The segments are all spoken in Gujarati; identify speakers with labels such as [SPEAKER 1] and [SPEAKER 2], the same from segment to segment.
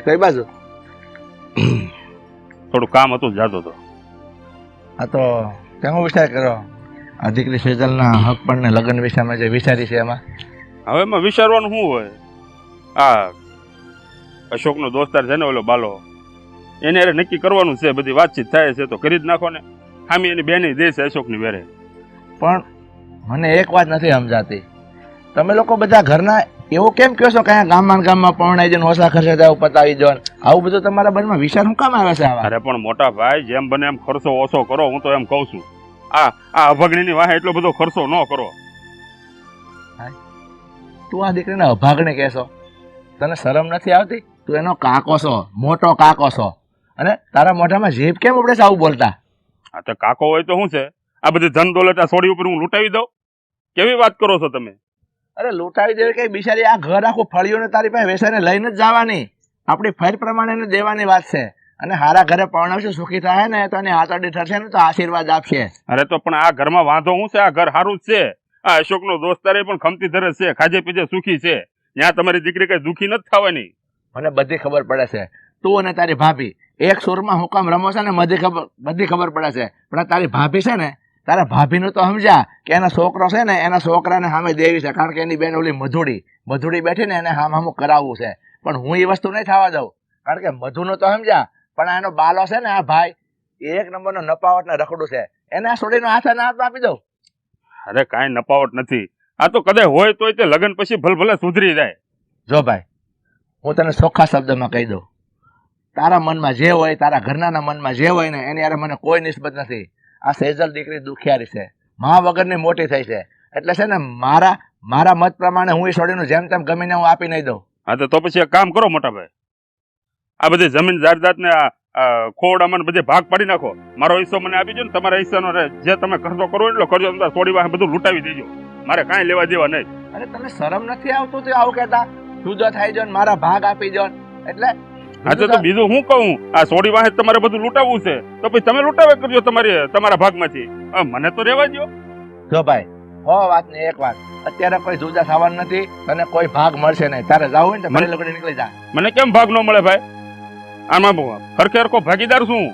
[SPEAKER 1] કે કઈ બાજુ?
[SPEAKER 2] થોડું કામ હતું જાતો હતો
[SPEAKER 1] આ તો કેવો વિચાર કરો આ દીકરી સેજલના હક પણ ને લગ્ન વિષયમાં જે વિચારી છે એમાં?
[SPEAKER 2] હવે એમાં વિચારવાનું શું હોય? આ અશોકનો દોસ્તાર છે ને ઓલો બાલો એને અરે નક્કી કરવાનું છે બધી વાતચીત થાય છે તો કરી જ નાખો ને. ખામી એની બેની દે છે અશોકની વેરે.
[SPEAKER 1] પણ મને એક વાત નથી સમજાતી. તમે લોકો બધા ઘરના એવું કેમ કહો છો? કે ગામમાં ગામમાં પરણાઈ જઈને ઓછા ખર્ચે ત્યાં પતાવી દો આવું બધું તમારા મનમાં વિચાર શું કામ આવે છે આવા?
[SPEAKER 2] અરે પણ મોટા ભાઈ જેમ બને એમ ખર્ચો ઓછો કરો હું તો એમ કહું છું. આ આ અભગણીની વાહે એટલો બધો ખર્ચો ન કરો.
[SPEAKER 1] તું આ દીકરીને અભાગને કહેશો. તને શરમ નથી આવતી? તું એનો કાકો છો મોટો કાકો છો. અને તારા મોઢામાં જીભ કેમ ઉપડે છે આવું બોલતા?
[SPEAKER 2] આ તો કાકો હોય તો શું છે? આ બધી ધન દોલત આ સોડી ઉપર હું લૂંટાવી દઉં? કેવી વાત કરો છો તમે?
[SPEAKER 1] અરે લૂંટાવી દેવી કઈ બિચારી આ ઘર આખું ફળિયું તારી પાસે વેસાઈને લઈને જ જવાની. આપણી ફેર પ્રમાણે એને દેવાની વાત છે. અને હારા ઘરે પરણાવશે સુખી થાય ને તો એની હાથડી થશે ને તો આશીર્વાદ આપશે.
[SPEAKER 2] અરે તો પણ આ ઘરમાં વાંધો શું છે? આ ઘર સારું જ છે. આ અશોકનો દોસ્તારે પણ ખમતી ધરે છે ખાજે પીજે સુખી છે. ત્યાં તમારી દીકરી કઈ દુખી નથી થવાની?
[SPEAKER 1] મને બધી ખબર પડે છે. તું અને તારી ભાભી એક સુરમાં હુકમ રમો છે ને બધી ખબર બધી ખબર પડે છે. પણ તારી ભાભી છે ને તારા ભાભીનું તો સમજા કે એના છોકરો છે ને એના છોકરાને સામે દેવી છે. કારણ કે એની બેન ઓલી મધુડી. મધુડી બેઠી ને એને હામ હામું કરાવવું છે. પણ હું એ વસ્તુ નહીં થવા દઉં. કારણ કે મધુનું તો સમજા પણ એનો બાલો છે ને આ ભાઈ એક નંબરનો નપાવટ ને રખડું છે. એને આ છોડીનો હાથ ના હાથ આપી દઉં?
[SPEAKER 2] અરે કાંઈ નપાવટ નથી. આ તો કદાચ હોય તોય તે લગ્ન પછી ભલભલે સુધરી જાય.
[SPEAKER 1] જો ભાઈ હું તને ચોખ્ખા શબ્દમાં કહી દઉં. તારા મનમાં જે હોય તારા ઘરનાના મનમાં જે હોય ને એની યારે મને કોઈ નિસ્બત નથી. આ સેજલ દીકરી દુખિયારી છે. મા વગરની મોટી થઈ છે. એટલે છે ને મારા મારા મત પ્રમાણે હું એ છોડીનું જેમ તેમ ગમીને હું આપી નહીં દઉં.
[SPEAKER 2] હા તો તો પછી એક કામ કરો મોટા ભાઈ. આ બધી જમીન જાયદાદ ને આ ખોવડામાં બધે ભાગ પાડી નાખો. મારો હિસ્સો મને આપી દો ને તમારા હિસ્સાનો જે તમે ખર્ચો કરો એટલો કરજો તમારે થોડી વાર બધું લૂંટાવી દેજો. મારે કાંઈ લેવા દેવા નહીં.
[SPEAKER 1] અરે તમે શરમ નથી આવતું તે આવું કહેતા? જુદો થાય જો ને મારા ભાગ આપી દો ને. એટલે
[SPEAKER 2] હા તો બીજું હું કહું? આ સોડી વાહે તમારે બધું લૂંટાવવું છે. તો પછી તમે લૂંટાવે કરજો તમારી તમારા ભાગમાંથી. મને તો રહેવા દો
[SPEAKER 1] જો ભાઈ હો વાત ને એક વાત. અત્યારે કોઈ જુદા સાવન નથી તને કોઈ ભાગ મળશે નહીં. તારે જવું હોય ને
[SPEAKER 2] મને-
[SPEAKER 1] મને નીકળી જા.
[SPEAKER 2] મને કેમ ભાગ ન મળે ભાઈ? આમાં હરખે હરખો ભાગીદાર શું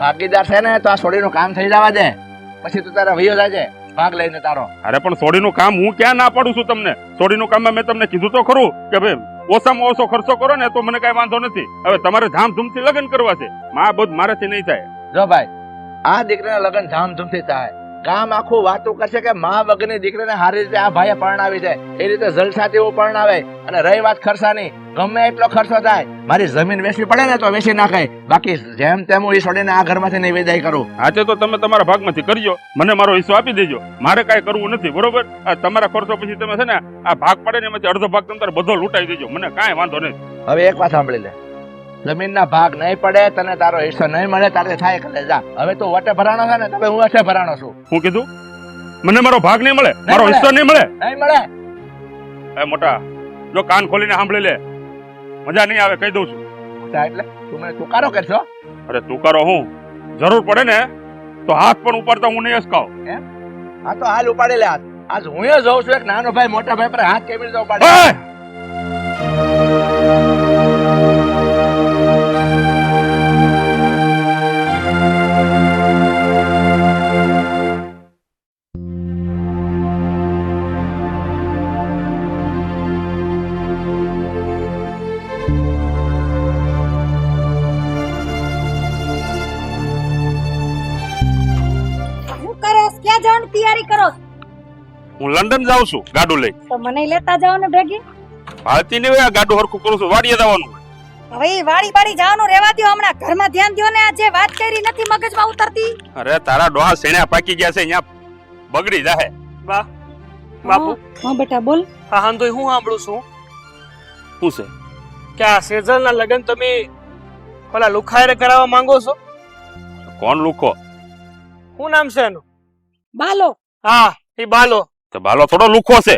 [SPEAKER 1] ભાગીદાર છે ને તો આ સોડીનું કામ થઈ જવા દે. પછી તું તારા વયો જાજે. ભાગ લઈને તારો.
[SPEAKER 2] અરે પણ સોડીનું કામ હું ક્યાં ના પાડું છું તમને? સોડીનું કામમાં મેં તમને કીધું તો ખરું કે ભાઈ ઓછામાં ઓછો ખર્ચો કરો ને તો મને કઈ વાંધો નથી. હવે તમારે ધામધૂમથી લગ્ન કરવા છે. મા બધું મારાથી નહીં થાય.
[SPEAKER 1] જો ભાઈ, આ દીકરાના લગ્ન ધામધૂમથી થાય. ગામ આખું વાતો કરશે કે મા વગરની દીકરીને સારી રીતે આ ભાઈએ પરણાવી છે. એ રીતે જલસા હું પરણાવે અને રહી વાત ખર્ચાની. ગમે એટલો ખર્ચો થાય મારી જમીન વેચવી પડે ને તો વેચી નાખાય. બાકી જેમ તેમ હું એ છોડીને આ ઘરમાંથી નહીં વિદાય કરું.
[SPEAKER 2] આજે તો તમે તમારા ભાગમાંથી કરજો. મને મારો હિસ્સો આપી દેજો. મારે કાંઈ કરવું નથી બરોબર? આ તમારા ખર્ચો પછી તમે છે ને આ ભાગ પડે ને એમાંથી અડધો ભાગ તમે બધો લૂંટાઈ દેજો. મને કાંઈ વાંધો નહીં
[SPEAKER 1] હવે એક વાત સાંભળી લે. જમીનના ભાગ નહીં પડે તને તારો હિસ્સો નહીં મળે તારે થાય કરે જા. હવે તું વટે ભરાણો છે ને તમે હું વટે ભરાણો છું.
[SPEAKER 2] હું કીધું? મને મારો ભાગ નહીં મળે? મારો હિસ્સો નહીં મળે?
[SPEAKER 1] નહીં મળે.
[SPEAKER 2] એ મોટા જો કાન ખોલીને સાંભળી લે. મજા નહીં આવે કહી દઉં છું.
[SPEAKER 1] એટલે તું મને તુકારો કરશો
[SPEAKER 2] અરે તું કરો હું? જરૂર પડે ને તો હાથ પણ ઉપાડતા હું નહીં અસકાવ
[SPEAKER 1] આ તો હાલ ઉપાડી લે હાથ. આજ હું એ જોઉં છું એક નાનો ભાઈ મોટા ભાઈ પર હાથ કેવી રીતે ઉપાડે?
[SPEAKER 2] હું લંડન જાઉં છું ગાડું લઈ.
[SPEAKER 3] તો મને લેતા જાવ ને ભેગી.
[SPEAKER 2] ભારતી ને આ ગાડું હરખું કરું છું વાડીએ જવાનું
[SPEAKER 3] હવે ઈ વાડી જવાનું રેવા દો હમણાં ઘરમાં ધ્યાન દો ને આજે વાત કરી નથી મગજમાં ઉતરતી.
[SPEAKER 2] અરે તારા ડોહા સેણ્યા પાકી ગયા છે અહીંયા બગડી જાહે.
[SPEAKER 4] બાપુ.
[SPEAKER 3] હા બેટા બોલ.
[SPEAKER 4] હા હા તો હું સાંભળું છું.
[SPEAKER 2] શું છે?
[SPEAKER 4] કે આ સેઝલના લગ્ન તમે ઓલા લુખાયરે કરાવવા માંગો છો?
[SPEAKER 2] કોણ લુખો?
[SPEAKER 4] શું નામ છે એનું?
[SPEAKER 3] બાલો.
[SPEAKER 4] હા એ બાલો.
[SPEAKER 2] તો બાલો થોડો લુખો છે.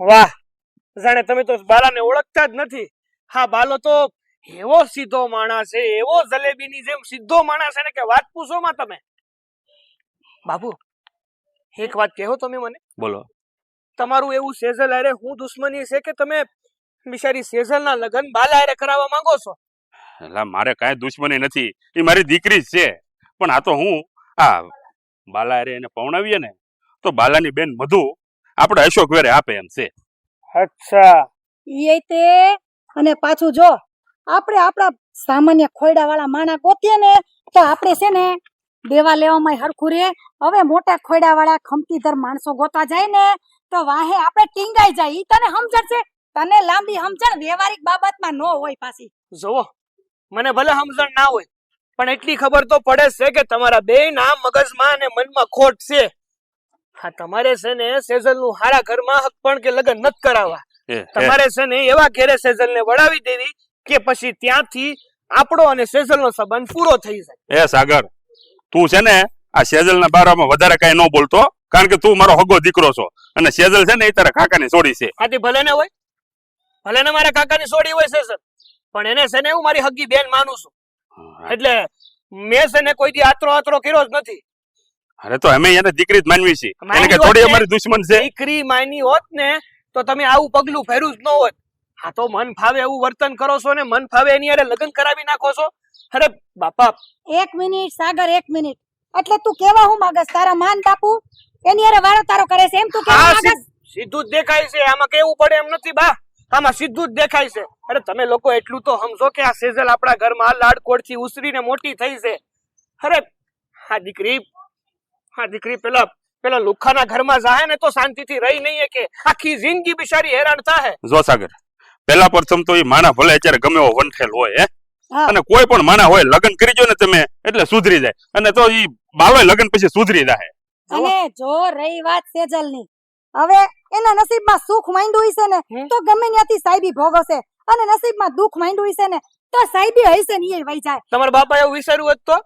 [SPEAKER 4] વાહ જાણે તમે તો બાલાને ઓળખતા જ નથી. હા બાલો તો એવો સીધો માણસ છે એવો જલેબીની જેમ સીધો માણસ છે ને કે વાત પૂછો માં તમે. બાબુ એક વાત કહો તમે મને.
[SPEAKER 2] બોલો.
[SPEAKER 4] તમારું એવું સેઝલ હારે હું દુશ્મની છે કે તમે બિચારી સેઝલના લગ્ન બાલા અરે કરાવવા માંગો છો?
[SPEAKER 2] એટલે મારે કાંઈ દુશ્મની નથી. એ મારી દીકરી જ છે. પણ આ તો હું આ બાલા અરે એને પવણાવીએ ને તો બાલાની બેન મધુ આપણે અશોક વેરે આપે એમ છે.
[SPEAKER 4] અચ્છા.
[SPEAKER 3] ઈ તે અને પાછું જો આપણે આપણા સામાન્ય ખોયડા વાળા માણા ગોતીએ ને તો આપણે છે ને દેવા લેવામાં હરખું રે. હવે મોટા ખોયડા વાળા ખમતીધર માણસો ગોતવા જાય ને તો વાહે આપણે ટીંગાઈ જાય. ઈ તને સમજણ છે તને લાંબી સમજણ વ્યવહારિક બાબતમાં નો હોય પાછી.
[SPEAKER 4] જોવો મને ભલે સમજણ ના હોય પણ એટલી ખબર તો પડે છે કે તમારા બે ના મગજમાં અને મનમાં ખોટ છે. હા તમારે છે ને સેઝલનું હારા ઘરમાં હક પણ કે લગ્ન નથી કરાવવા. તમારે છે ને એવા ઘેરે સેઝલ ને વળાવી દેવી કે પછી ત્યાંથી આપણો અને સેઝલ નો સંબંધ પૂરો થઈ જાય.
[SPEAKER 2] એ સાગર તું છે ને આ સેજલના બારામાં વધારે કઈ ન બોલતો કારણ કે તું મારો હગો દીકરો છો. અને સેજલ છે ને એ તારા કાકાની સોડી છે.
[SPEAKER 4] આથી ભલે ને હોય ભલે ને મારા કાકાની સોડી હોય સેઝલ પણ એને છે ને હું મારી હગી બેન માનું છું. એટલે મેં છે ને કોઈ દી આતરો આતરો કર્યો જ નથી.
[SPEAKER 2] અરે તો અમે એને દીકરી જ માનવી છીએ.
[SPEAKER 4] એટલે
[SPEAKER 2] કે થોડી અમારી દુશ્મન છે.
[SPEAKER 4] દીકરી માની હોત ને તો તમે આવું પગલું ફેરું જ ન હોત. હા તો મન ફાવે એવું વર્તન કરો છો ને મન ફાવે એની અરે લગ્ન કરાવી નાખો છો. અરે બાપા.
[SPEAKER 3] એક મિનિટ સાગર એક મિનિટ. એટલે તું કેવા હું માગસ? તારા માન બાપુ એની અરે વારો તારો કરે છે. એમ તું કેવા માગસ?
[SPEAKER 4] સીધું જ દેખાય છે. આમાં કેવું પડે એમ નથી બા. આમાં સીધું જ દેખાય છે. અરે તમે લોકો એટલું તો સમજો કે આ સેઝલ આપણા ઘરમાં લાડકોડથી ઉસરીને મોટી થઈ છે. અરે આ દીકરી આ દીકરી પેલા પેલા લુખાના ઘરમાં જાય ને તો શાંતિથી રહી નહીં કે આખી જિંદગી બિચારી હેરાન થાય
[SPEAKER 2] જો સાગર પેલા પ્રથમ તો એ માણા ભલે અત્યારે ગમે એવો વંઠેલ હોય હે? અને કોઈ પણ માણા હોય લગ્ન કરી જો ને તમે એટલે સુધરી જાય. અને તો ઈ બાલોય લગ્ન પછી સુધરી જાય
[SPEAKER 3] અને જો. રહી વાત સેજલની હવે એના નસીબમાં સુખ માંડ્યું હશે ને તો ગમે ત્યાંથી સાહેબી ભોગવશે. અને નસીબમાં દુઃખ માંડ્યું હશે ને તો સાહેબી હશે ને એ વહી જાય.
[SPEAKER 4] તમારા બાપા એવું વિચાર્યું હોત તો?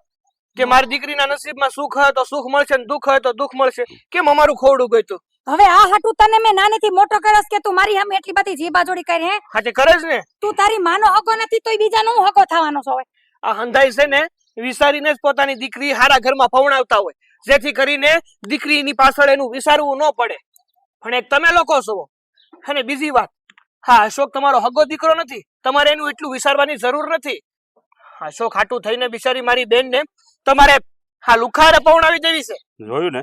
[SPEAKER 4] કે મારી દીકરીના નસીબમાં સુખ હોય તો સુખ મળશે ને દુઃખ હોય તો દુઃખ મળશે. કેમ અમારું ખોવડું ગયું
[SPEAKER 3] હવે આ હાટું તને મેં નાનેથી મોટો કરસ કે તું મારી સામે એટલી બધી જીભા જોડી કરી હે?
[SPEAKER 4] હાથે કરે જ ને.
[SPEAKER 3] તું તારી માનો હગો નથી તોય બીજાનો હું હગો થવાનો છો
[SPEAKER 4] આ હંધાઈ છે ને વિસારીને જ પોતાની દીકરી હારા ઘરમાં પવણાવતા હોય. જેથી કરીને દીકરીની પાછળ એનું વિસારવું ન પડે. પણ એક તમે લોકો છો. અને બીજી વાત હા અશોક તમારો હગો દીકરો નથી. તમારે એનું એટલું વિસારવાની જરૂર નથી. અશોક હાટું થઈને બિચારી મારી બેનને તમારે હા લુખાર પવણાવી દેવી છે.
[SPEAKER 2] જોયું ને?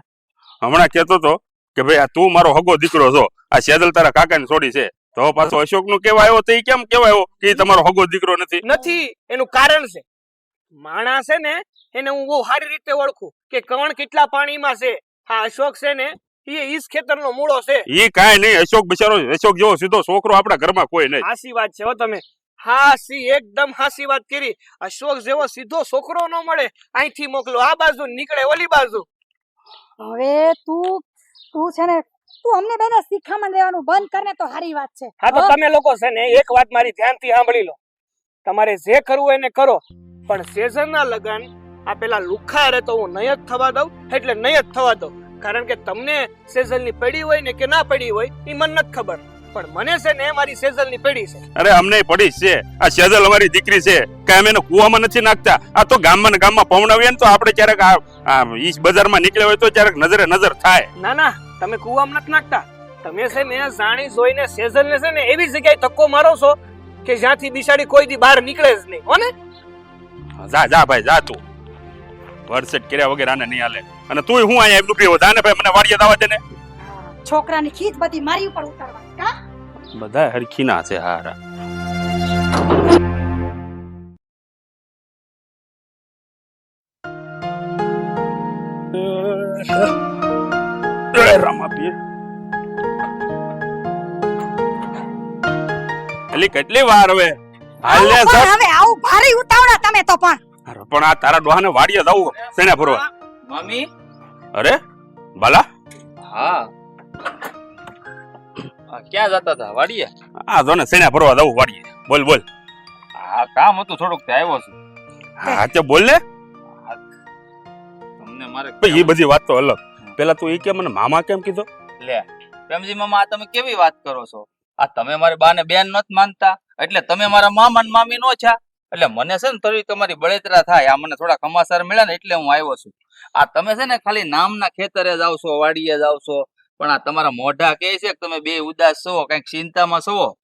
[SPEAKER 2] હમણાં કેતો તો કે ભાઈ આ તું મારો હગો દીકરો છો. આ સેદલ તારા કાકાની છોડી છે. તો પાછો અશોકનું કેવા આવ્યો તો કેમ કેવા આવ્યો કે તમારો હગો દીકરો નથી?
[SPEAKER 4] નથી એનું કારણ છે. માણસ છે ને એને હું બહુ સારી રીતે ઓળખું કે કણ કેટલા પાણીમાં છે. હા અશોક છે ને એ ઈસ ખેતરનો મૂળો છે.
[SPEAKER 2] એ કાંઈ નહીં અશોક બિચારો અશોક જેવો સીધો છોકરો આપણા ઘરમાં કોઈ નહીં.
[SPEAKER 4] આશી વાત છે હો તમે. હાસી એકદમ હાસી વાત કરી. અશોક જેવો સીધો છોકરો ન મળે. અહીંથી મોકલો. આ બાજુ નીકળે ઓલી બાજુ.
[SPEAKER 3] હવે તું તું છે ને તું અમને બેને શીખામણ દેવાનું બંધ કરને તો સારી વાત છે.
[SPEAKER 4] હા તો તમે લોકો છે ને એક વાત મારી ધ્યાનથી સાંભળી લો. તમારે જે કરવું હોય એને કરો. પણ સેઝનના લગન આ પેલા લુખા રે તો હું નહીં જ થવા દઉં એટલે નહીં જ થવા દઉં. કારણ કે તમને સેઝનની પડી હોય ને કે ના પડી હોય એ મને નથી ખબર. પણ મને છે ને મારી સેઝલની પડી છે.
[SPEAKER 2] અરે અમને પડી છે. આ સેજલ અમારી દીકરી છે. કાંઈ અમે એને કુવામાં નથી નાખતા. આ તો ગામમાં ને ગામમાં પવણાવીએ ને તો આપણે ક્યારેક આ ઈ બજારમાં નીકળ્યા હોય તો ક્યારેક નજરે નજર થાય.
[SPEAKER 4] ના ના તમે કુવામાં નથી નાખતા. તમે છે ને જાણી જોઈને સેઝલને છે ને એવી જગ્યાએ ધક્કો મારો છો કે જ્યાંથી બિચારી કોઈ દી બહાર નીકળે જ નહીં. હો ને?
[SPEAKER 2] જા જા ભાઈ જા તું. વરસેટ કર્યા વગર આને નહીં હાલે. અને તું હું અહીંયા એમ નીકળી જા ને ભાઈ મને વાડીએ દાવા દે ને.
[SPEAKER 3] છોકરાની ખીચ બધી મારી ઉપર ઉતારવા કા?
[SPEAKER 2] બધા હરખી ના છે હારા. રમાપીર કેટલી વાર હવે?
[SPEAKER 3] આવું હવે આવું ભારે ઉતાવળા તમે તો પણ.
[SPEAKER 2] આ તારા ડોહાને વાડીએ જવું સેના ફરવા
[SPEAKER 5] મમ્મી?
[SPEAKER 2] અરે બાલા?
[SPEAKER 5] હા. ક્યાં જતા હતા? વાડીએ?
[SPEAKER 2] આ જો ને સેણા ભરવા જવું વાડીએ. બોલ બોલ.
[SPEAKER 5] આ કામ હતું થોડુંક તે આવ્યો છું.
[SPEAKER 2] હા તે બોલ ને.
[SPEAKER 5] તમને મારે
[SPEAKER 2] ભાઈ એ બધી વાત તો અલગ. પેલા તું એ કે મને મામા કેમ કીધો?
[SPEAKER 5] લે પ્રેમજી મામા આ તમે કેવી વાત કરો છો? આ તમે મારી બાને બેન નત માનતા એટલે તમે મારા મામા ને મામી નો છા. એટલે મને છે ને થોડી તમારી બળેતરા થાય આ મને થોડા કમાસાર મળ્યા ને એટલે હું આવ્યો છું. આ તમે છે ને ખાલી નામના ખેતરે જાવ છો વાડીએ જાવ છો. પણ આ તમારા મોઢા કે છે કે તમે બે ઉદાસ છો કંઈક ચિંતામાં છો?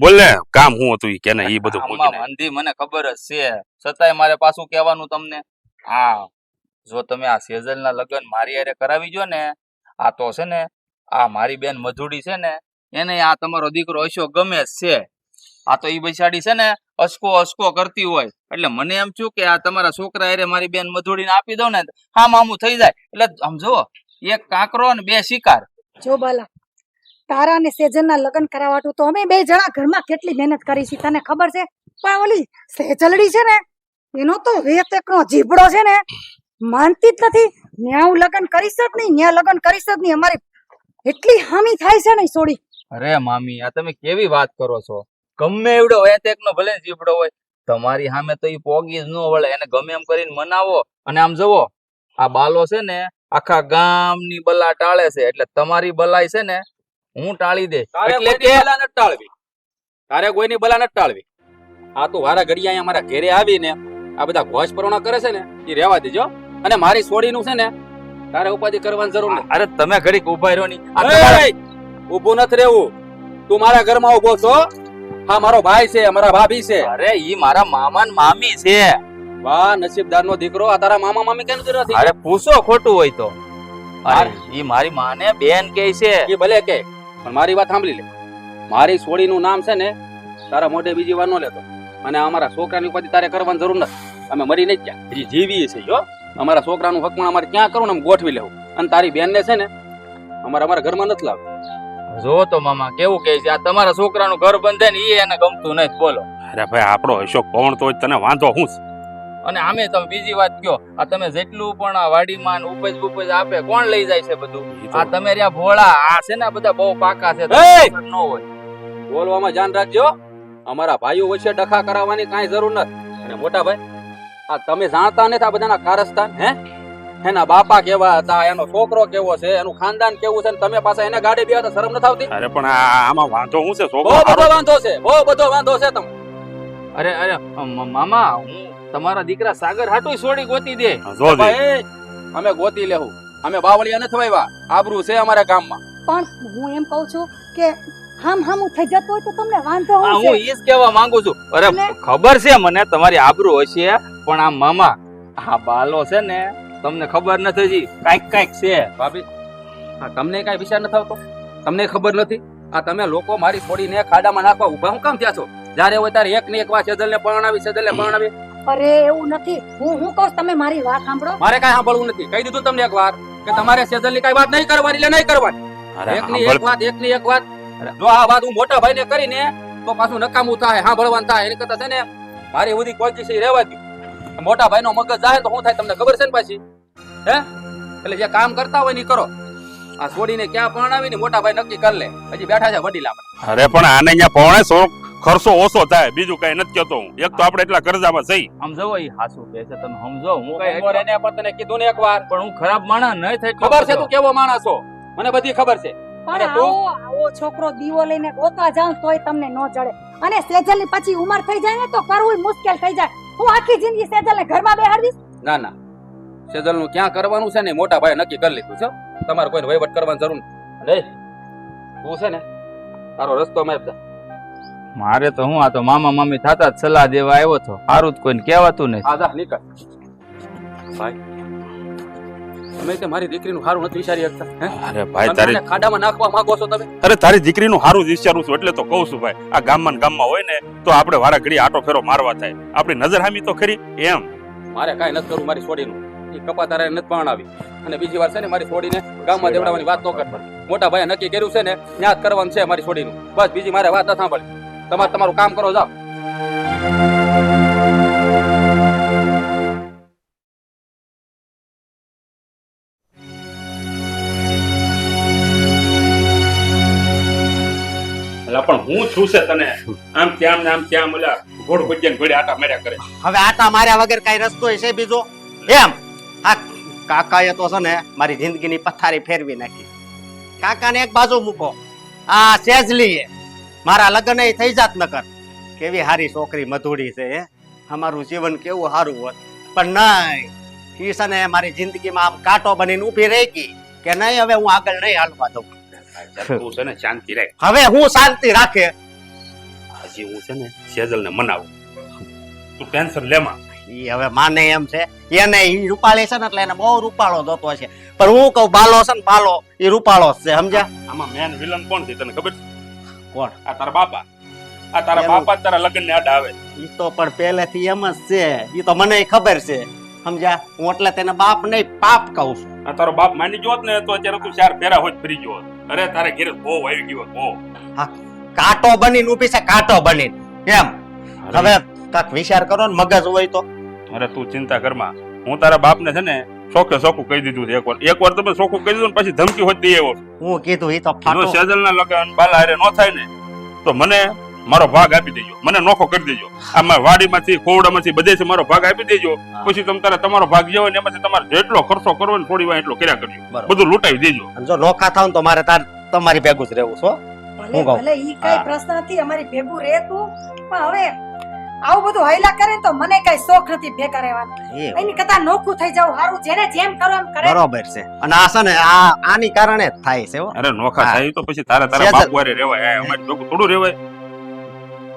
[SPEAKER 2] બોલ ને કામ હું હતું કે ને એ બધું
[SPEAKER 5] અંધી મને ખબર જ છે. છતાંય મારે પાછું કહેવાનું તમને. હા જો તમે આ સેજલના લગ્ન મારી હારે કરાવી જો ને આ તો છે ને આ મારી બેન મધુડી છે ને એને આ તમારો દીકરો હશો ગમે જ છે. આ તો એ બૈસાડી છે ને અસકો અસકો કરતી હોય. એટલે મને એમ છું કે આ તમારા છોકરા હારે મારી બેન મધુડીને આપી દઉં ને હા મામું થઈ જાય. એટલે આમ જુઓ એક કાંકરો અને બે શિકાર.
[SPEAKER 3] જો બાલા તારા અને સેજલના લગ્ન કરાવવાટું તો અમે બે જણા ઘરમાં કેટલી મહેનત કરી છે તને ખબર છે? પણ ઓલી સેજલડી છે ને એનો તો વેત એકનો જીબડો છે ને. માનતી જ નથી ન્યા હું લગ્ન કરીશ જ નહીં ન્યા લગ્ન કરીશ જ નહીં. અમારી એટલી હામી થાય છે ને સોડી.
[SPEAKER 5] અરે મામી આ તમે કેવી વાત કરો છો? ગમે એવડો હોય નો ભલે જીબડો હોય તમારી સામે તો ઈ પોગી જ ન વળે. એને ગમે એમ કરીને મનાવો. અને આમ જુઓ આ બાલો છે ને આખા ગામની બલા ટાળે છે. એટલે તમારી બલાઈ છે ને હું ટાળી દે. એટલે કે
[SPEAKER 6] બલા નથી ટાળવી. તારે કોઈની બલા ન ટાળવી. આ તો વારા ઘડી અહીંયા મારા ઘેરે આવીને આ બધા ઘોષ પરોણા કરે છે ને એ રહેવા દેજો. અને મારી સોડીનું છે ને તારે ઉપાધિ કરવાની જરૂર નથી.
[SPEAKER 5] અરે તમે ઘડીક ઊભા રહ્યો નહીં.
[SPEAKER 6] ઉભું ઊભું નથી રહેવું. તું મારા ઘરમાં ઊભો છો. હા મારો ભાઈ છે મારા ભાભી છે.
[SPEAKER 5] અરે ઈ મારા મામા ને મામી છે.
[SPEAKER 6] વાહ નસીબદાર નો દીકરો. આ તારા મામા મામી કેમ નથી
[SPEAKER 5] અરે પૂછો ખોટું હોય તો. અરે ઈ મારી માને બેન કે છે.
[SPEAKER 6] એ ભલે કે પણ મારી વાત સાંભળી લે. મારી સોડીનું નામ છે ને તારા મોઢે બીજી વાર ન લેતો. અને અમારા છોકરાની ઉપાધિ તારે કરવાની જરૂર નથી. અમે મરી નહીં ગયા. હજી જીવીએ છે જો અમારા છોકરાનું હકમાં અમારે ક્યાં કરવું ને ગોઠવી લેવું? અને તારી બેન ને છે ને અમારે અમારા ઘરમાં નથી લાવ
[SPEAKER 5] જો તો મામા કેવું કે છે? આ તમારા છોકરાનું ઘર બંધે ને એ એને ગમતું નથી બોલો.
[SPEAKER 2] અરે ભાઈ આપણો અશોક કોણ તો તને વાંધો હું છે?
[SPEAKER 5] અને આમે તમે બીજી વાત કયો આ તમે જેટલું પણ આ વાડીમાં ઉપજ ઉપજ આપે કોણ લઈ જાય છે બધું? આ તમે રહ્યા ભોળા આ છે ને બધા બહુ પાકા છે ન હોય.
[SPEAKER 6] બોલવામાં ધ્યાન રાખજો. અમારા ભાઈઓ વચ્ચે ડખા કરાવવાની કાંઈ જરૂર નથી. અને મોટા ભાઈ આ તમે જાણતા નથી આ બધાના કારસ્તાન હે? એના બાપા કેવા હતા એનો છોકરો કેવો છે એનું ખાનદાન કેવું છે ને તમે પાછા એને ગાડી બે શરમ નથી આવતી?
[SPEAKER 2] અરે પણ આમાં વાંધો હું છે
[SPEAKER 6] બહુ બધો વાંધો છે બહુ બધો વાંધો છે તમે
[SPEAKER 5] અરે અરે મામા હું તમારા દીકરા સાગર હાટું છોડી ગોતી દે.
[SPEAKER 2] જો
[SPEAKER 6] અમે ગોતી લેવું અમે બાવળિયા નથી વાવ્યા આબરૂ છે અમારા ગામમાં.
[SPEAKER 3] પણ હું એમ કહું છું કે હામ હામું થઈ જતું હોય તો તમને વાંધો
[SPEAKER 5] હોય
[SPEAKER 3] હું
[SPEAKER 5] ઈ જ કહેવા માંગુ છું. અરે ખબર છે મને તમારી આબરૂ હશે પણ આ મામા આ બાલો છે ને તમને ખબર નથી જી કાંઈક કાંઈક છે.
[SPEAKER 6] ભાભી હા તમને કઈ વિચાર નથી આવતો? તમને ખબર નથી? આ તમે લોકો મારી છોડીને ખાડામાં નાખવા ઊભા હું કામ થયા છો? જ્યારે હોય ત્યારે એક ને એક વાર સેજલ ને પરણાવી સેજલ ને પરણાવી.
[SPEAKER 3] અરે એવું નથી. હું હું કહું તમે મારી વાત સાંભળો.
[SPEAKER 6] મારે કઈ સાંભળવું નથી. કહી દીધું તમને એક વાર કે તમારે સેજલની કઈ વાત નહીં કરવાની એટલે નહીં કરવાની. એક ની એક વાત એક ની એક વાત. જો આ વાત હું મોટા ભાઈ ને કરીને તો પાછું નકામું થાય સાંભળવાનું થાય. એની કરતા છે ને મારી બધી કોઈ છે રહેવા દઉં મોટા ભાઈ નો મગજ જાય તો શું થાય તમને ખબર છે ને પાછી? હે? એટલે જે કામ કરતા હોય ને કરો. આ છોડીને ક્યાં પરણાવી ને મોટા ભાઈ નક્કી કરી લે. હજી બેઠા છે વડીલા
[SPEAKER 2] અરે પણ આને અહીંયા પહોંચે સો ખર્ચો ઓછો થાય બીજું કઈ નથી કેતો હું. એક તો આપણે એટલા કરજામાં
[SPEAKER 5] જઈ સમજો એ હાસુ કે છે તમે સમજો હું કઈ
[SPEAKER 6] એને પણ તને કીધું ને એક વાર
[SPEAKER 5] પણ હું ખરાબ માણસ નહીં થઈ
[SPEAKER 6] ખબર છે તું કેવો માણસ છો? મને બધી ખબર છે.
[SPEAKER 3] પણ
[SPEAKER 6] અને તું?
[SPEAKER 3] આવો આવો છોકરો દીવો લઈને ગોતવા જાઉં તોય તમને ન જડે. અને સેજલની પછી ઉંમર થઈ જાય ને તો કરવું મુશ્કેલ થઈ જાય. હું આખી જિંદગી સેજલને ઘરમાં બેહાડવીશ
[SPEAKER 6] ના ના. સેજલનું ક્યાં કરવાનું છે ને મોટા ભાઈ નક્કી કરી લીધું છે તમારે કોઈ વહીવટ કરવાની જરૂર નહીં તું છે ને તારો રસ્તો મેં
[SPEAKER 5] મારે તો હું આ તો મામા મામી થતા જ સલાહ દેવા આવ્યો છો. સારું જ કોઈને કહેવાતું નહીં.
[SPEAKER 6] આદા નીકળ. ભાઈ તમે તે મારી દીકરીનું સારું નથી વિચારી શકતા
[SPEAKER 2] અરે ભાઈ તારી
[SPEAKER 6] ખાડામાં નાખવા માંગો છો તમે?
[SPEAKER 2] અરે તારી દીકરીનું સારું જ વિચારું છું એટલે તો કહું છું ભાઈ આ ગામમાં ને ગામમાં હોય ને તો આપણે વારા ઘડી આટો ફેરો મારવા થાય. આપણી નજર હામી તો ખરી એમ.
[SPEAKER 6] મારે કઈ નથી કરવું મારી છોડીનું. એ કપા તારે નથી પરણાવી. અને બીજી વાર છે ને મારી છોડીને ગામમાં દેવડાવવાની વાત ન કર. મોટા ભાઈએ નક્કી કર્યું છે ને ત્યાં કરવાનું છે મારી છોડીનું. બસ બીજી મારે વાત ન સાંભળી. તમારે તમારું કામ કરો જાઓ.
[SPEAKER 2] એટલે પણ હું છું છે તને? આમ ત્યાં ને આમ ત્યાં ઓલા ઘોડ ભજ્યા ઘોડે આટા માર્યા કરે.
[SPEAKER 7] હવે આટા માર્યા વગર કઈ રસ્તો છે બીજો? એમ? આ કાકાએ તો છે ને મારી જિંદગીની પથારી ફેરવી નાખી. કાકાને એક બાજુ મૂકો. આ સેજલીએ. મારા લગ્ન થઈ જાત નકર. કેવી હારી છોકરી મધુડી છે હે? અમારું જીવન કેવું સારું હોત પણ નહીં કિશને મારી જિંદગીમાં આમ કાંટો બનીને ઊભી રહી ગઈ કે નહીં હવે હું આગળ નહીં હાલવા દઉં.
[SPEAKER 2] તું છે ને શાંતિ રાખ.
[SPEAKER 7] હવે હું શાંતિ રાખે.
[SPEAKER 2] હજી હું છે ને સેજલ ને મનાવું. તું ટેન્શન લેમાં
[SPEAKER 7] ઈ હવે માને એમ છે. એને ઈ રૂપાળી છે ને એટલે એને બહુ રૂપાળો જોતો છે પણ હું કહું બાલો છે ને બાલો ઈ રૂપાળો છે સમજ્યા?
[SPEAKER 2] આમાં મેન વિલન કોણ છે તને ખબર છે?
[SPEAKER 7] કોણ?
[SPEAKER 2] આ તારા બાપા. આ તારા બાપા તારા લગ્ન ને આડા આવે.
[SPEAKER 7] ઈ તો પણ પહેલેથી એમ જ છે. ઈ તો મને ખબર છે. સમજ્યા? હું એટલે તેને બાપ નહીં પાપ કહું છું.
[SPEAKER 2] આ તારો બાપ માની જોત ને તો અત્યારે તું ચાર ફેરા હોય ફરી જોત અરે તારે ઘેર બહુ આવી ગયો બહુ. બહુ
[SPEAKER 7] કાંટો બની ઊભી છે કાંટો બની એમ. હવે કાક વિચાર કરો ને મગજ હોય તો.
[SPEAKER 2] અરે તું ચિંતા કરમાં હું તારા બાપને છે ને સોખે સોખું કહી દીધું છે. એકવાર એકવાર તમે સોખું કહી દીધું ને પછી ધમકી હોત દઈ આવ્યો
[SPEAKER 7] હું કીધું એ તો ફાટો.
[SPEAKER 2] સેજલ ના લગન બાલા હારે નો થાય ને તો મને મારો ભાગ આપી દેજો. મને નોખો કરી દેજો. આમાં વાડીમાંથી ખોવડામાંથી બધેથી મારો ભાગ આપી દેજો. પછી તમે તારે તમારો ભાગ જે હોય ને એમાંથી તમારે જેટલો ખર્ચો કરવો ને થોડી વાર એટલો કર્યા કરજો. બધું લૂંટાવી દેજો.
[SPEAKER 7] જો નોખા થાવ તો મારે તાર તમારી ભેગું જ રહેવું છો
[SPEAKER 3] ભલે
[SPEAKER 7] હું કહું?
[SPEAKER 3] ભલે ઈ કઈ પ્રશ્ન નથી અમારી ભેગું રહેતું. પણ હવે આવું બધું હૈલા કરે તો મને કઈ શોખ નથી ભેગા રહેવાનો. એની કરતા નોખું થઈ જાવ હારું જેને જેમ કરો એમ કરે.
[SPEAKER 7] બરોબર છે. અને આ છે ને આ આની કારણે થાય છે
[SPEAKER 2] અરે નોખા થાય તો પછી તારા તારા. બાપ વારે રહેવાય. અમારે થોડું રહેવાય.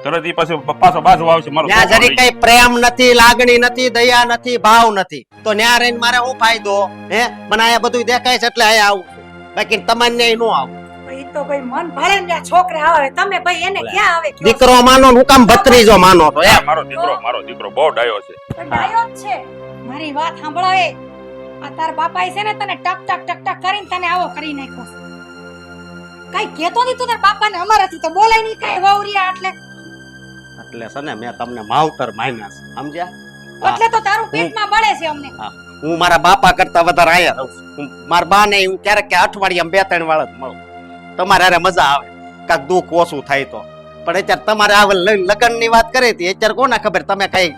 [SPEAKER 2] તરત ઈ પાસે પાછો બાજુ આવશે મારો
[SPEAKER 7] ત્યાં જરી કઈ પ્રેમ નથી લાગણી નથી દયા નથી ભાવ નથી તો ન્યા રહીને મારે શું ફાયદો હે? મને આ બધું દેખાય છે એટલે અહીંયા આવું બાકી તમને ન આવું.
[SPEAKER 3] ઈ તો ભાઈ મન ભાળે ને છોકરા આવે. તમે ભાઈ એને ક્યાં આવે
[SPEAKER 7] દીકરો માનો હું કામ ભત્રીજો માનો તો એ
[SPEAKER 2] મારો દીકરો મારો દીકરો બહુ ડાયો છે.
[SPEAKER 3] ડાયો જ છે. મારી વાત સાંભળાવે. આ તાર બાપાએ છે ને તને ટક ટક ટક ટક કરીને તને આવો કરી નાખ્યો કઈ કેતો નહીં તું તાર બાપાને? અમારાથી તો બોલાય નહીં કઈ વહુરિયા એટલે
[SPEAKER 7] એટલે છે ને મેં તમને માવતર માન્યા છે. સમજ્યા?
[SPEAKER 3] એટલે તો તારું પેટમાં બળે છે અમને.
[SPEAKER 7] હું. મારા બાપા કરતા વધારે આયા હું મારા બા ને હું ક્યારેક કે અઠવાડિયામાં બે ત્રણ વાળ જ મળું. તમારે અરે મજા આવે. કાક દુઃખ ઓછું થાય તો. પણ અત્યારે તમારે આ લગ્નની વાત કરી હતી અત્યારે કોને ખબર? તમે કઈ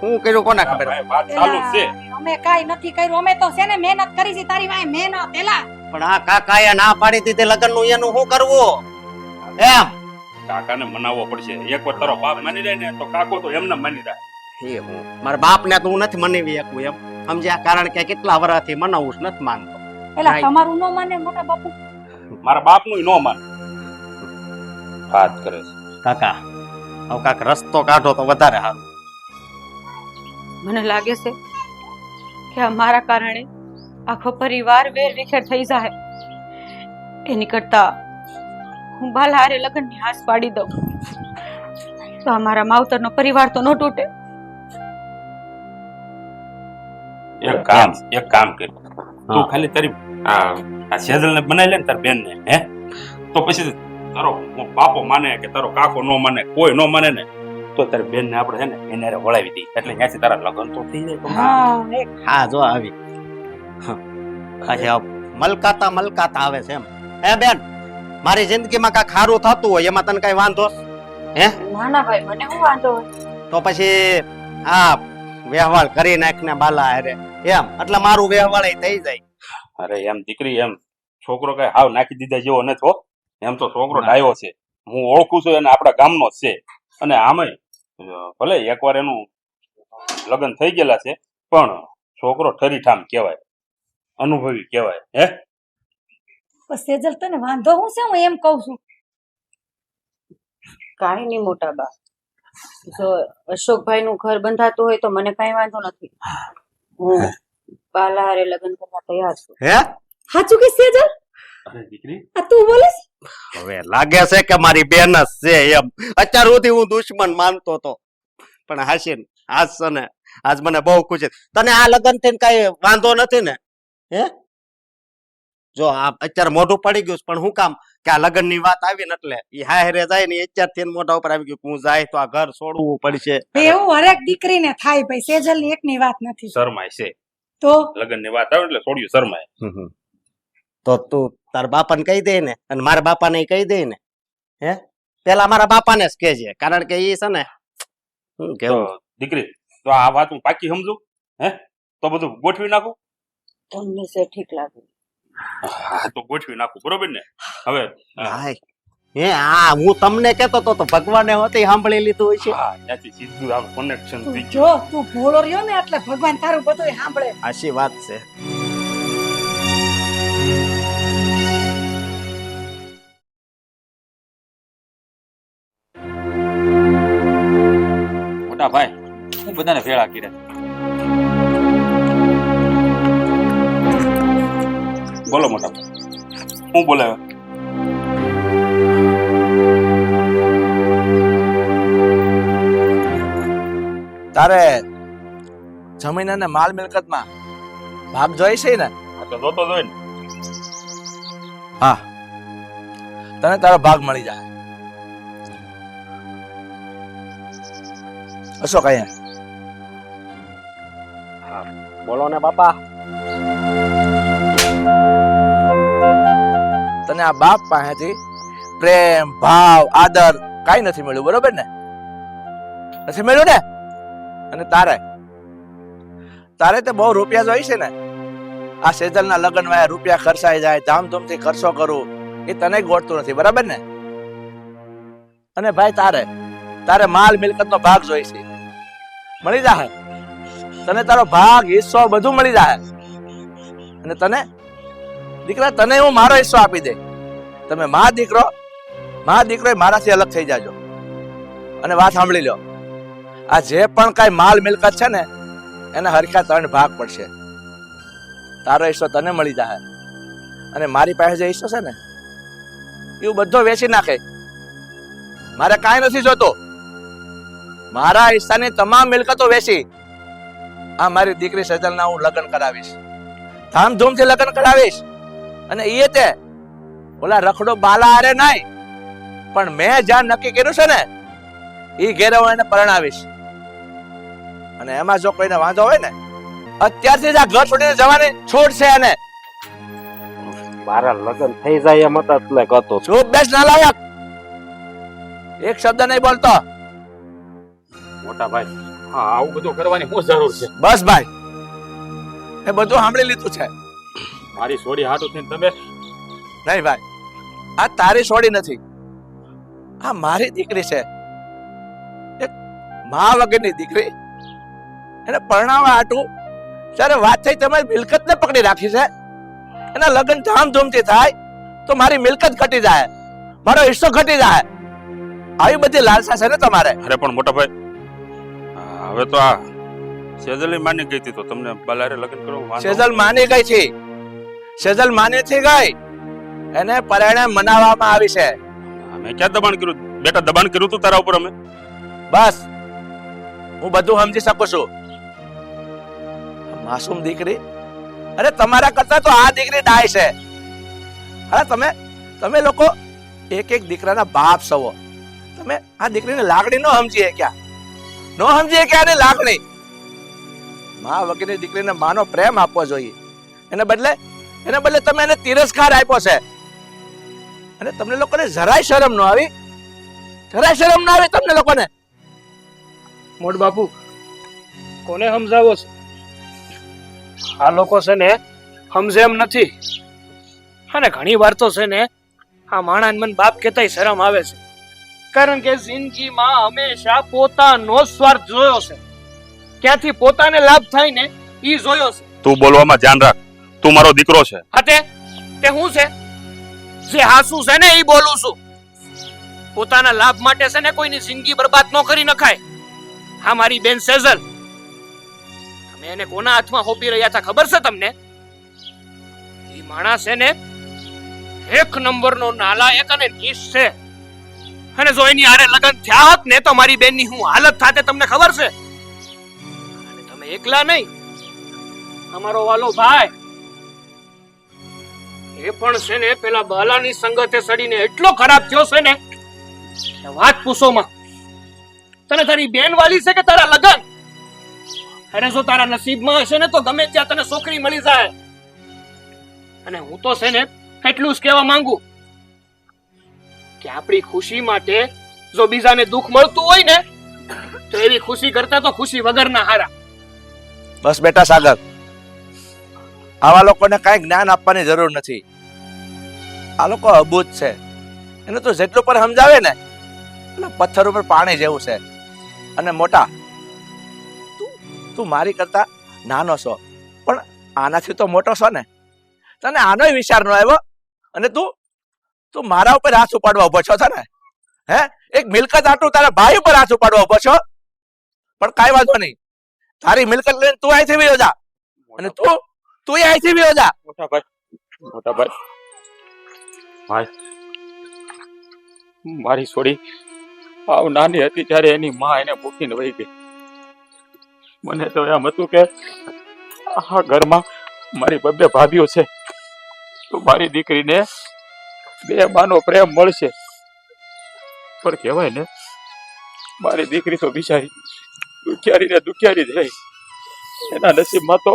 [SPEAKER 7] હું કર્યું કોને ખબર?
[SPEAKER 2] વાત ચાલુ છે.
[SPEAKER 3] અમે કાઈ નથી કર્યું. અમે તો છે ને મહેનત કરી છે તારી વાય મહેનત એલા.
[SPEAKER 7] પણ આ કાકાએ ના પાડી દીધી લગ્નનું એનું શું કરવું? એમ?
[SPEAKER 2] કાકાને મનાવવો પડશે. એકવાર તારો બાપ માની જાય ને તો કાકો તો એમને માની જાય
[SPEAKER 7] એ હું મારા બાપ ને તો હું નથી મનાવી શકું એમ. સમજ્યા? કારણ કે કેટલા વર્ષથી મનાવું નથી માનતો.
[SPEAKER 3] એલા તમારું ન માને મોટા બાપુ.
[SPEAKER 2] મારા બાપનું નો માન. વાત કરે છે.
[SPEAKER 7] કાકા હવે કાક રસ્તો કાઢો તો વધારે સારું.
[SPEAKER 8] મને લાગે છે કે મારા કારણે આખો પરિવાર વેર વિખેર થઈ જાય એની કરતા હું બાલા હારે લગ્નની હાસ પાડી દઉં. તો આ મારા માવતરનો પરિવાર તો ન તૂટે.
[SPEAKER 2] એક કામ એક કામ કર. તું ખાલી તારી આ આ સેજલ બનાવી લે ને તાર બેનને હે? તો પછી તારો બાપો માને કે તારો કાકો નો માને કોઈ નો માને ને તો તારી બેન ને આપણે છે ને એને અરે વળાવી દઈએ. એટલે ત્યાંથી તારા લગ્ન તો થઈ જાય
[SPEAKER 3] હા.
[SPEAKER 7] જો આવી. અચ્છા મલકાતા મલકાતા આવે છે એમ. હે બેન મારી જિંદગીમાં કાંઈ ખારું થતું હોય એમાં તને કઈ વાંધો હે?
[SPEAKER 8] ના ના ભાઈ મને શું વાંધો
[SPEAKER 7] તો પછી આ વ્યવહાર કરી નાખ ને બાલા અરે એમ એટલે મારું વ્યવહાર થઈ જાય.
[SPEAKER 2] અરે એમ દીકરી એમ છોકરો કઈ હાવ નાખી દીધા જેવો નથી હો. એમ તો છોકરો ડાયો છે. હું ઓળખું છું અને આપણા ગામનો જ છે. અને આમય ભલે એકવાર એનું લગ્ન થઈ ગયેલા છે પણ છોકરો ઠરીઠામ કહેવાય અનુભવી કહેવાય હે?
[SPEAKER 3] સેજલ તને વાંધો હું છે? હું એમ કહું છું.
[SPEAKER 8] કાંઈ નહીં મોટા બા. જો અશોકભાઈ નું ઘર બંધાતું હોય તો મને કાંઈ વાંધો નથી. હું બાલા હારે લગ્ન કરવા તૈયાર છું
[SPEAKER 7] હે
[SPEAKER 3] સાચું કે સેજલ
[SPEAKER 2] અરે દીકરી
[SPEAKER 3] આ તું બોલીશ
[SPEAKER 7] હવે લાગે છે કે મારી બેન જ છે એમ. અત્યાર સુધી હું દુશ્મન માનતો તો. પણ હાસીન આજ છે આજ મને બહુ ખુશી તને આ લગ્ન થઈને કઈ વાંધો નથી ને? હે? જો આ અત્યારે મોઢું પડી ગયું પણ હું કામ? કે આ લગ્નની વાત આવી ને એટલે ઈ હારે જાય ને અત્યારથી ને મોઢા ઉપર આવી ગયું હું જાય તો આ ઘર છોડવું પડશે.
[SPEAKER 3] એવું હરેક દીકરીને થાય ભાઈ સેજલની એકની વાત નથી.
[SPEAKER 2] શરમાય છે.
[SPEAKER 3] તો?
[SPEAKER 2] લગ્નની વાત આવે એટલે છોડ્યું શરમાય.
[SPEAKER 7] તો તું તાર બાપાને કહી દે ને અને મારા બાપાને કહી દે ને હે? પેલા મારા બાપાને જ કહેજે કારણ કે એ છે ને શું કેવું
[SPEAKER 2] દીકરી તો આ વાત હું પાકી સમજુ હે? તો બધું ગોઠવી નાખું?
[SPEAKER 8] તમને છે ઠીક લાગે.
[SPEAKER 2] હા તો ગોઠવી નાખું બરોબર ને? હવે
[SPEAKER 7] હાય. હે હા હું તમને કહેતો તો તો ભગવાને હોતી સાંભળી લીધું હશે
[SPEAKER 2] હા ત્યાંથી સીધું આમ કનેક્શન થઈ ગયું
[SPEAKER 3] જો તું ભોળો રહ્યો ને એટલે ભગવાન તારું બધું સાંભળે.
[SPEAKER 7] આશી વાત છે.
[SPEAKER 6] મોટા ભાઈ હું બધાને ભેળા કર્યા.
[SPEAKER 2] બોલો મોટા હું બોલાવ્યો
[SPEAKER 1] તારે જમીન અને માલ મિલકતમાં ભાગ જોઈ છે ને?
[SPEAKER 2] જોતો જોઈ
[SPEAKER 1] હા. તને તારો ભાગ મળી જાય. અશોક અહીંયા.
[SPEAKER 7] બોલો ને બાપા.
[SPEAKER 1] તને આ બાપ પાસેથી પ્રેમ ભાવ આદર કાઈ નથી મળ્યું બરોબર ને? નથી મળ્યું ને? અને તારે. તારે તો બહુ રૂપિયા જોઈ છે ને? આ સેજલના લગ્નમાં રૂપિયા ખર્ચાઈ જાય, ધામધૂમથી ખર્ચો કરું, એ તને ગોળતું નથી, બરાબર ને? અને ભાઈ તારે તારે માલ મિલકતનો ભાગ જોઈ છે. મળી જાય તને તારો ભાગ, હિસ્સો બધું મળી જાય અને તને? દીકરા, તને હું મારો હિસ્સો આપી દે. તમે મા દીકરો મા દીકરો મારાથી અલગ થઈ જાજો. અને વાત સાંભળી લો આ જે પણ કાંઈ માલ મિલકત છે ને, એને હરખા ત્રણ ભાગ પડશે. તારો હિસ્સો તને મળી જાય અને મારી પાસે જે હિસ્સો છે ને, એ બધો વેચી નાખે. મારે કાંઈ નથી જોતો. મારા હિસ્સાની તમામ મિલકતો વેચી. આ મારી દીકરી સજલના હું લગ્ન કરાવીશ. ધામધૂમથી લગ્ન કરાવીશ. અને એ તે, ઓલા રખડો બાલા હારે નહીં. પણ મેં જ્યાં નક્કી કર્યું છે ને એ ઘેરે હું એને પરણાવીશ. અને એમાં જો કોઈને વાંધો હોય ને અત્યારથી જ આ ઘર છોડીને જવાની છોડ છે એને.
[SPEAKER 7] મારા લગ્ન થઈ જાય એમ હતા એટલે કહેતો
[SPEAKER 1] ચૂપ બેસ ના લાયક એક શબ્દ નહીં બોલતો.
[SPEAKER 6] મોટા ભાઈ હા આવું બધું કરવાની શું જરૂર છે.
[SPEAKER 1] બસ ભાઈ. એ બધું સાંભળી લીધું છે.
[SPEAKER 6] મારી સોડી હાટું થઈને તમે?
[SPEAKER 1] નહીં ભાઈ આ તારી છોડી નથી. આ મારી દીકરી છે. એક મા વગરની દીકરી એને પરણાવવા હાટું જ્યારે વાત થઈ તમારી મિલકતને પકડી રાખી છે એના લગ્ન ધામધૂમથી થાય તો મારી મિલકત ઘટી જાય. મારો હિસ્સો ઘટી જાય. આવી બધી લાલસા છે ને તમારે?
[SPEAKER 2] અરે પણ મોટા ભાઈ હવે તો આ સેજલ માની ગઈ હતી તો તમને બલારે લગ્ન કરવું
[SPEAKER 1] સેજલ માની ગઈ છે. સેજલ માની થી ગઈ. એને પરણે મનાવવામાં આવી છે.
[SPEAKER 2] અમે ક્યાં દબાણ કર્યું? બેટા દબાણ કર્યું તું તારા ઉપર અમે?
[SPEAKER 1] બસ. હું બધું સમજી શકું છું. માસૂમ દીકરી? અરે, તમારા કરતા તો આ દીકરી ડાય છે. અરે, તમે તમે લોકો એક એક દીકરાના બાપ સવો. તમે આ દીકરીની લાગણી નો સમજીએ ક્યાં? ન સમજીએ ક્યાં આની લાગણી? મા વગેરે દીકરીને માનો પ્રેમ આપવો જોઈએ. એને બદલે એને બદલે તમે એને તિરસ્કાર આપ્યો છે. અને તમને લોકોને જરાય શરમ ન આવી? જરાય શરમ ન આવી તમને લોકોને?
[SPEAKER 4] મોટ બાપુ કોને સમજાવો છો? આ લોકો છે ને સમજે એમ નથી. અને ઘણી વાર તો છે ને આ માણા મન બાપ કહેતાય શરમ આવે છે. કારણ કે જિંદગીમાં હંમેશા પોતાનો સ્વાર્થ જોયો છે. ક્યાંથી પોતાને લાભ થાય ને ઈ જોયો છે.
[SPEAKER 2] તું બોલવામાં ધ્યાન રાખ. તું મારો દીકરો છે.
[SPEAKER 4] હતે તે હું છે? જે હાસુ છે ને ઈ બોલું છું. પોતાના લાભ માટે છે ને કોઈની જિંદગી બરબાદ ન કરી નખાય. હા મારી બેન સેઝલ તમે એને કોના હાથમાં હોપી રહ્યા હતા ખબર છે તમને? એ માણસ એને એક નંબરનો નાલાયક અને નીચ છે. અને જો એની આરે લગન થયા હોત ને તો મારી બેનની હું હાલત થાતે તમને ખબર છે? અને તમે એકલા નહીં. અમારો વાલો ભાઈ એ પણ છે ને પેલા બાલાની સંગતે સડીને એટલો ખરાબ થયો છે ને વાત પૂછોમાં તને તારી બેન વાલી છે કે તારા લગન? અરે જો તારા નસીબમાં હશે ને તો ગમે ત્યાં તને છોકરી મળી જાય. અને હું તો છે ને એટલું જ કહેવા માંગુ કે આપણી ખુશી માટે જો બીજાને દુઃખ મળતું હોય ને, તો એવી ખુશી કરતા તો ખુશી વગરના હારા.
[SPEAKER 1] બસ બેટા સાગર. આવા લોકોને કાંઈ જ્ઞાન આપવાની જરૂર નથી. આ લોકો અબૂત છે. એને તો જેટલું પણ સમજાવે ને પથ્થર ઉપર પાણી જેવું છે. અને મોટા તું મારી કરતા નાનો છો. પણ આનાથી તો મોટો છો ને. તને આનોય વિચાર ન આવ્યો? અને તું તું મારા ઉપર હાથ ઉપાડવા ઊભો છો ને હે? એક મિલકત આટલું તારા ભાઈ ઉપર હાથ ઉપાડવા ઊભો છો? પણ કાંઈ વાંધો નહીં. તારી મિલકત લઈને તું અહીંથી વયો જા અને તું તું અહીંથી વયો જા
[SPEAKER 2] મોટા ભાઈ મોટા ભાઈ. ભાઈ મારી છોડી આવ નાની હતી ત્યારે એની માં એને મૂકીને વહી ગઈ. મને તો એમ હતું કે આ ઘરમાં મારી બબે ભાભીઓ છે. તો મારી દીકરીને બે માનો પ્રેમ મળશે. પણ કહેવાય ને, મારી દીકરી તો બિચારી દુખિયારી ને દુખિયારી જ રહી એના નસીબમાં તો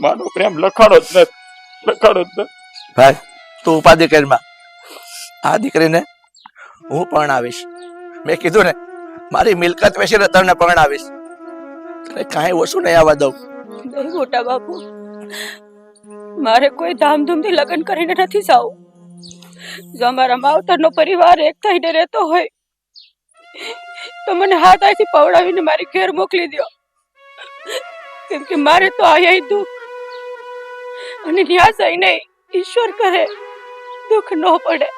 [SPEAKER 2] માનો પ્રેમ લખાણો જ નથી લખાણો જ નથી
[SPEAKER 1] ભાઈ, તું ઉપાધિ કરમાં આ દીકરીને હું પરણાવીશ. મેં કીધું ને, મારી મિલકત વેચીને પણ પરણાવીશ. તને કાંઈ ઓછું નહીં આવવા દઉં.
[SPEAKER 8] નહીં મોટા બાપુ. મારે કોઈ ધામધૂમથી લગ્ન કરીને નથી જાવું. જો અમારા માવતરનો પરિવાર એક થઈને રહેતો હોય, તો મને હાથ અહીંથી પવડાવીને મારી ઘેર મોકલી દો કેમ કે મારે તો અહીંયા દુઃખ. અને ત્યાં જઈને ઈશ્વર કરે દુઃખ ન પડે.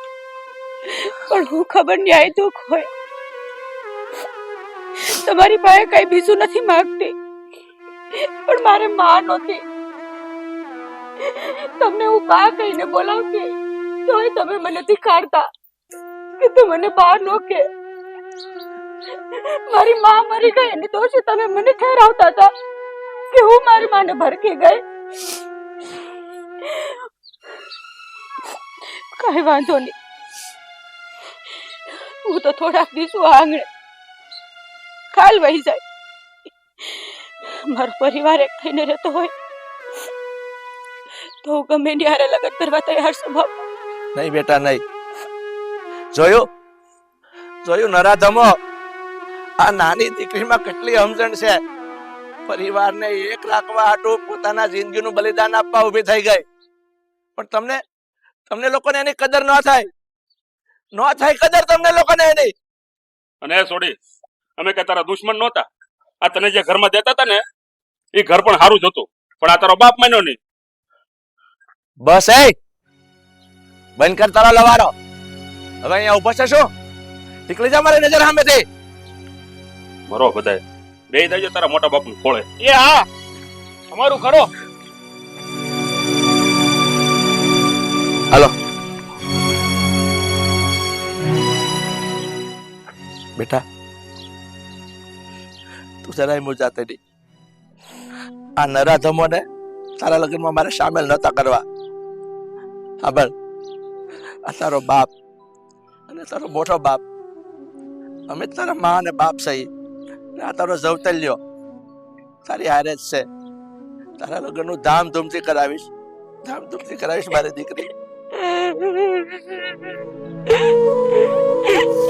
[SPEAKER 8] પણ હું ખબર આ દુઃખ હોય. તમારી પાસે કઈ બીજું નથી માંગતી. પણ મારે માં નહોતી. તમને હું બા કહીને બોલાવતી. તોય તમે મને ધિખાડતા કે તું મને બા નો કે. મારી માં મરી ગઈ તો શું તમે મને ઠેરાવતા હતા કે હું મારી માને ભરકી ગઈ. કઈ વાંધો નહીં. હું તો થોડાક દિવસો આંગણે કાલ વહી જાય. મારો પરિવાર એક થઈને રહેતો હોય તો હું ગમે હારે લગ્ન કરવા તૈયાર છું બાપા.
[SPEAKER 1] નહીં બેટા નહીં. જોયું? જોયું? નરાધમો. આ નાની દીકરીમાં કેટલી સમજણ છે. પરિવારને એક રાખવા હાટું પોતાના જિંદગીનું બલિદાન આપવા ઊભી થઈ ગઈ. પણ તમને તમને લોકોને એની કદર ન થાય. ન થાય કદર તમને લોકોને એની.
[SPEAKER 2] અને એ છોડી અમે કે તારા દુશ્મન નહોતા. આ તને જે ઘરમાં દેતા હતા ને એ ઘર પણ સારું જ હતું. પણ આ તારો બાપ માન્યો નહીં.
[SPEAKER 1] બસ એ. બંધ કર તારો લવારો. હવે અહીંયા ઊભો છે શું? નીકળી જા મારી નજર સામેથી.
[SPEAKER 2] મરો બધાય. બે દેજો તારા મોટા બાપનું ખોળે.
[SPEAKER 4] એ હા. તમારું ખરો
[SPEAKER 1] બેટા. તું જરાય મૂંઝાતે નહીં. આ નરાધમોને તારા લગ્નમાં મારે સામેલ નહોતા કરવા. સાંભળ આ તારો બાપ અને તારો મોટો બાપ. અમે તારા મા અને બાપ સહી આ તારો જવતલ્યો તારી હારે જ છે. તારા લગ્નનું ધામધૂમથી કરાવીશ. ધામધૂમથી કરાવીશ મારી દીકરી.